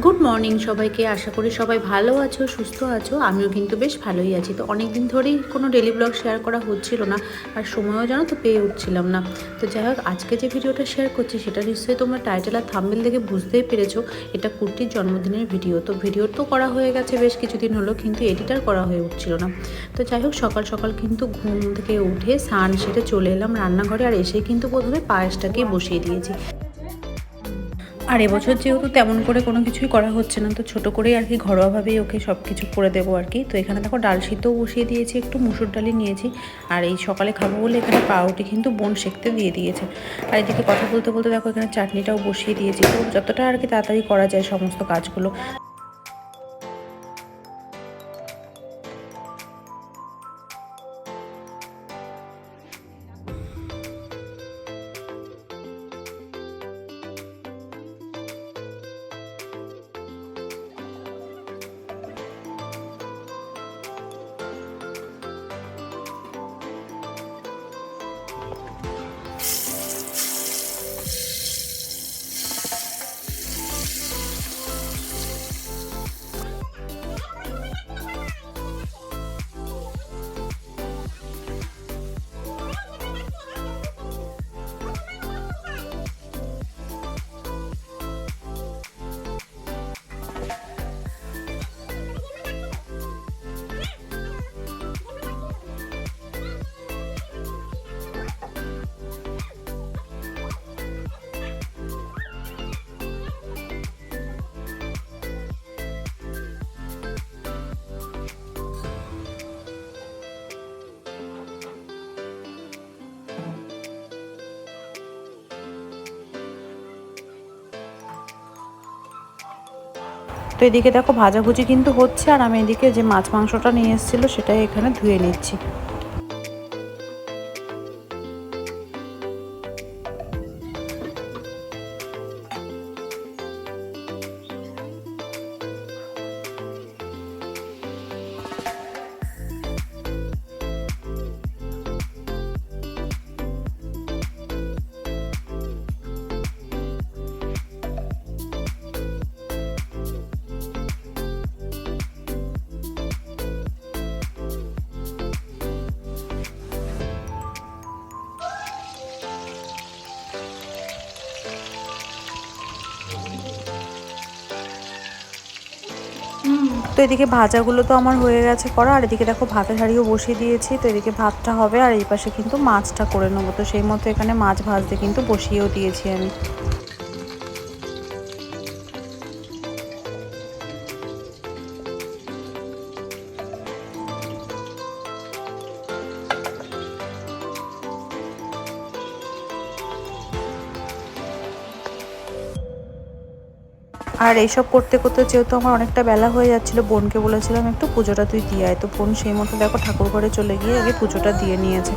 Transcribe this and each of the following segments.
Good morning সবাইকে, আশা করি সবাই ভালো আছো, সুস্থ আছো। আমিও কিন্তু বেশ ভালোই আছি। তো অনেক দিন ধরেই কোনো ডেলি ব্লগ শেয়ার করা হচ্ছিল না, আর সময়ও জানো তো পেয়ে উঠছিলাম না। তো যাই হোক, আজকে যে ভিডিওটা শেয়ার করছি, সেটা নিশ্চয়ই তোমরা টাইটেল আর থাম্বেল দেখে বুঝতেই পেরেছ। এটা কুর্তির জন্মদিনের ভিডিও তো ভিডিও তো করা হয়ে গেছে বেশ কিছুদিন হলো, কিন্তু এডিটার করা হয়ে উঠছিল না। তো যাই হোক, সকাল সকাল কিন্তু ঘুম থেকে উঠে স্নান সেটা চলে এলাম রান্নাঘরে, আর এসে কিন্তু প্রথমে পায়েসটাকেই বসিয়ে দিয়েছি। আর এবছর যেহেতু তেমন করে কোনো কিছুই করা হচ্ছে না, তো ছোট করেই আর কি ঘরোয়াভাবেই ওকে সব কিছু করে দেবো আর কি। তো এখানে দেখো ডাল সিদ্ধও বসিয়ে দিয়েছি, একটু মুসুর ডালি নিয়েছি। আর এই সকালে খাব বলে এখানে পাউরুটি কিন্তু বোন সেঁকতে দিয়ে দিয়েছে। আর এদিকে কথা বলতে বলতে দেখো এখানে চাটনিটাও বসিয়ে দিয়েছি। তো যতটা আর কি তাড়াতাড়ি করা যায় সমস্ত কাজগুলো। তো এদিকে দেখো ভাজাভুজি কিন্তু হচ্ছে, আর আমি এদিকে যে মাছ মাংসটা নিয়ে এসেছিল সেটাই এখানে ধুয়ে নিচ্ছি। এদিকে ভাজাগুলো তো আমার হয়ে গেছে করা, আর এদিকে দেখো ভাতের হাড়িও বসিয়ে দিয়েছি, তো এদিকে ভাতটা হবে, আর এই পাশে কিন্তু মাছটা করে নেব। তো সেই মতো এখানে মাছ ভাজতে কিন্তু বসিয়েও দিয়েছি আমি। আর এইসব করতে করতে যেহেতু আমার অনেকটা বেলা হয়ে যাচ্ছিল, বোনকে বলেছিলাম একটু পুজোটা তুই দিয়ে আয়। তো বোন সেই মতো দেখো ঠাকুর ঘরে চলে গিয়ে আগে পুজোটা দিয়ে নিয়েছে।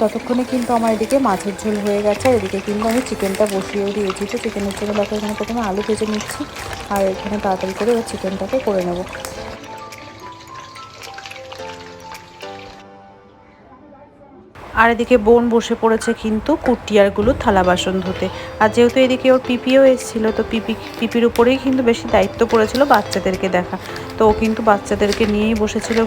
ততক্ষণে কিন্তু আমার এদিকে মাছের ঝোল হয়ে গেছে। আর এদিকে কিন্তু আমি চিকেনটা বসিয়েও দিয়েছি। তো চিকেনের জন্য দেখো, এখানে প্রথমে আলু ভেজে নিচ্ছি। আর এখানে তাড়াতাড়ি করে এবার চিকেনটাকে করে নেব। আর এদিকে বোন বসে পড়েছে কিন্তু কুটিয়ারগুলো থালা বাসন ধুতে। আর যেহেতু এদিকে ওর পিপিও এসেছিল, তো পিপি, পিপির উপরেই কিন্তু বেশি দায়িত্ব পড়েছিল বাচ্চাদেরকে দেখা। তো ও কিন্তু বাচ্চাদেরকে নিয়েই বসেছিল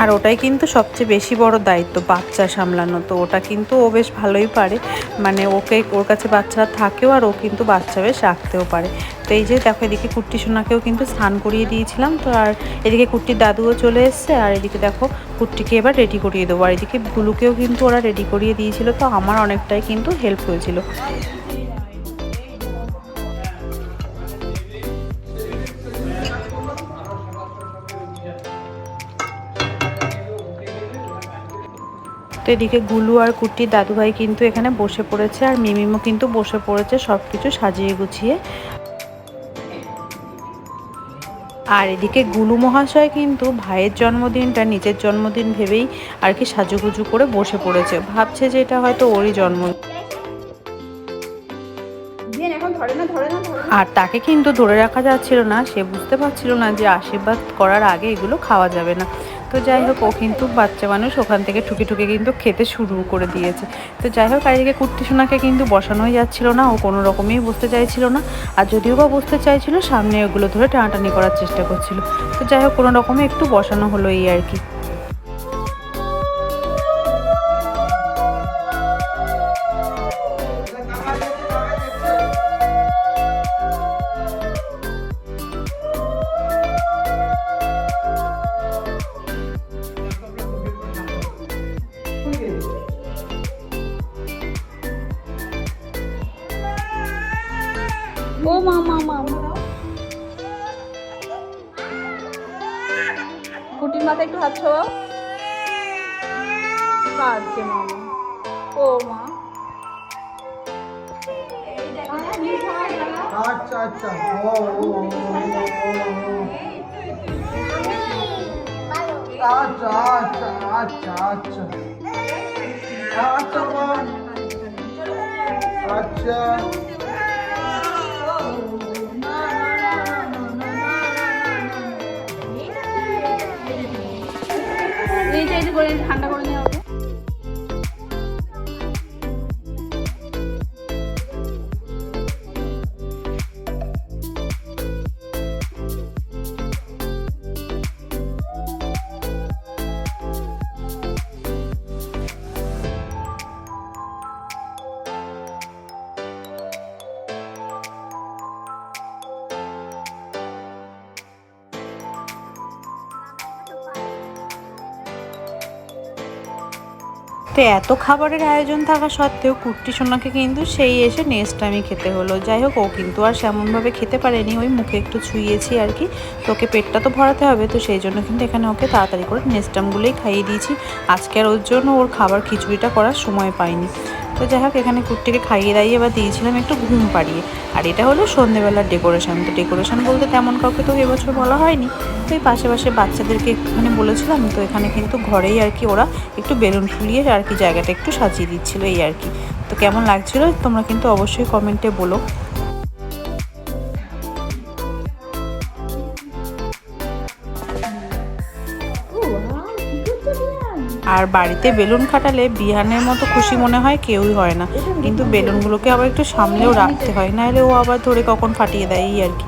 আর ওটাই কিন্তু সবচেয়ে বেশি বড় দায়িত্ব বাচ্চা সামলানো। তো ওটা কিন্তু ও বেশ ভালোই পারে। মানে ওকে, ওর কাছে বাচ্চারা থাকেও আর ও কিন্তু বাচ্চা বেশ রাখতেও পারে। তো এই যে দেখো, এদিকে কুট্টি সোনাকেও কিন্তু স্নান করিয়ে দিয়েছিলাম। তো আর এদিকে কুট্টির দাদুও চলে এসছে। আর এদিকে দেখো, কুট্টিকে এবার রেডি করিয়ে দেবো। আর এদিকে গুলুকেও কিন্তু ওরা রেডি করিয়ে দিয়েছিল। তো আমার অনেকটাই কিন্তু হেল্প হয়েছিল। তো এদিকে গুলু আর কুটির দাদুভাই কিন্তু এখানে বসে পড়েছে আর মিমিমও কিন্তু বসে পড়েছে সব কিছু সাজিয়ে গুছিয়ে। আর এদিকে গুলু মহাশয় কিন্তু ভাইয়ের জন্মদিনটা নিজের জন্মদিন ভেবেই আর কি সাজুগুজু করে বসে পড়েছে। ভাবছে যে এটা হয়তো ওরই জন্মদিন আর তাকে কিন্তু ধরে রাখা যাচ্ছিল না সে বুঝতে পারছিল না যে আশীর্বাদ করার আগে এগুলো খাওয়া যাবে না। তো যাই হোক, ও কিন্তু বাচ্চা মানুষ, ওখান থেকে ঠুকে ঠুকে কিন্তু খেতে শুরু করে দিয়েছে। তো যাই হোক এদিকে কুর্তি সোনাকে কিন্তু বসানোই যাচ্ছিল না, ও কোনো রকমেই বসতে চাইছিল না। আর যদিও বা বসতে চাইছিল, সামনে ওগুলো ধরে টানাটানি করার চেষ্টা করছিল। তো যাই হোক, কোনো রকমে একটু বসানো হলো এই আর কি। একটু হাত ছোঁয়াও কাঁদছে মামা। ও মা। আচ্ছা আচ্ছা। আচ্ছা আচ্ছা আচ্ছা আচ্ছা। আচ্ছা আচ্ছা। করে ঠান্ডা তো এত খাবারের আয়োজন থাকা সত্ত্বেও কুর্তি সোনাকে কিন্তু সেই এসে নেক্সট টাইমে খেতে হলো। যাই হোক, ও কিন্তু আর সেমনভাবে খেতে পারেনি। ওই মুখে একটু ছুঁয়েছি আর কি। তো ওকে পেটটা তো ভরাতে হবে, তো সেই জন্য কিন্তু এখানে ওকে তাড়াতাড়ি করে নেক্সট টাইমগুলোই খাইয়ে দিয়েছি। আজকে আর ওর জন্য ওর খাবার খিচুড়িটা করার সময় পাইনি। তো যাই হোক, এখানে কুর্তিকে খাইয়ে দাইয়ে বা দিয়েছিলাম একটু ঘুম পাড়িয়ে। আর এটা হলো সন্ধেবেলার ডেকোরেশন তো ডেকোরেশন বলতে তেমন কাউকে তো এবছর বলা হয়নি। তো এই পাশে পাশে বাচ্চাদেরকে একটুখানি বলেছিলাম, তো এখানে কিন্তু ঘরেই আর কি ওরা একটু বেলুন ফুলিয়ে আর কি জায়গাটা একটু সাজিয়ে দিচ্ছিল এই আর কি। তো কেমন লাগছিল তোমরা কিন্তু অবশ্যই কমেন্টে বলো। আর বাড়িতে বেলুন খাটালে বিহানের মতো খুশি মনে হয় কেউই হয় না। কিন্তু বেলুনগুলোকে আবার একটু সামলেও রাখতে হয়, নাহলে ও আবার ধরে কখন ফাটিয়ে দেয়, এই আর কি।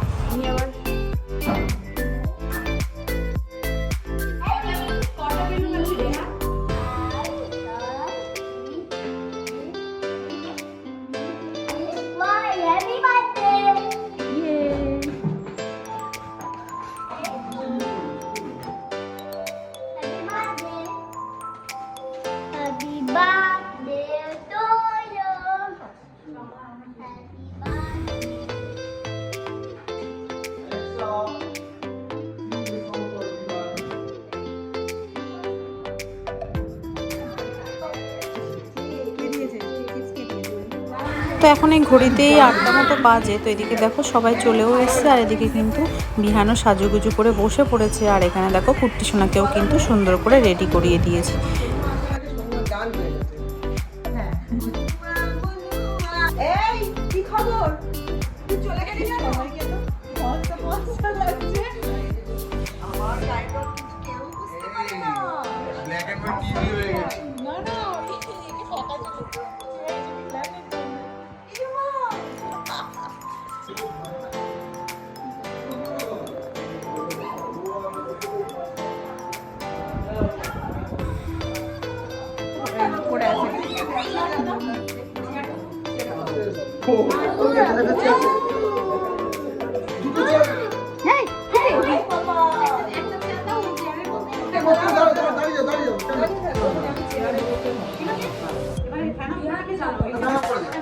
তো এখন এই ঘড়িতেই আটটা মতো বাজে। তো এদিকে দেখো সবাই চলেও এসছে, আর এদিকে কিন্তু বিহানও সাজুগুজু করে বসে পড়েছে। আর এখানে দেখো কুর্তি সোনাকেও কিন্তু সুন্দর করে রেডি করিয়ে দিয়েছে।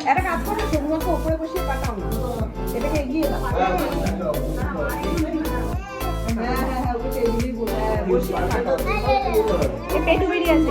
একটা কাজ করো সবুজকে উপরে বসিয়ে পাঠাও না এটাকে এগিয়ে দাও হ্যাঁ হ্যাঁ হ্যাঁ ওকে এগিয়ে হ্যাঁ বসিয়ে পাঠাও এই পেটু বেরিয়ে আছে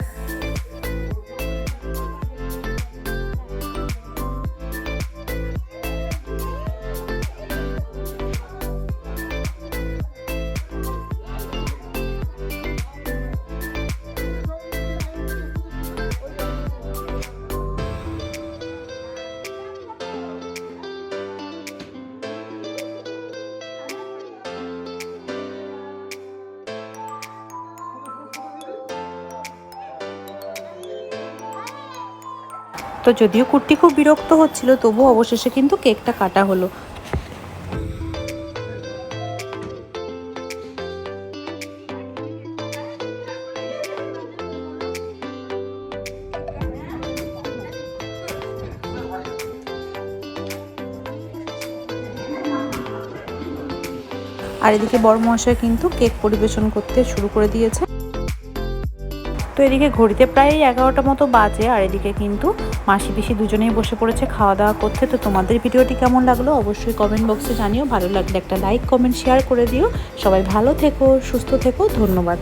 তো যদিও কুর্তি খুব বিরক্ত হচ্ছিল তবু অবশেষে কিন্তু কেকটা কাটা হলো। আর এদিকে বড় মহাশয় কিন্তু কেক পরিবেশন করতে শুরু করে দিয়েছে। এদিকে ঘড়িতে প্রায় এগারোটা মতো বাজে, আর এদিকে কিন্তু মাসি পিসি দুজনেই বসে পড়েছে খাওয়া দাওয়া করতে। তো তোমাদের ভিডিওটি কেমন লাগল অবশ্যই কমেন্ট বক্সে জানিও। ভালো লাগলে একটা লাইক কমেন্ট শেয়ার করে দিও। সবাই ভালো থেকো, সুস্থ থেকো, ধন্যবাদ।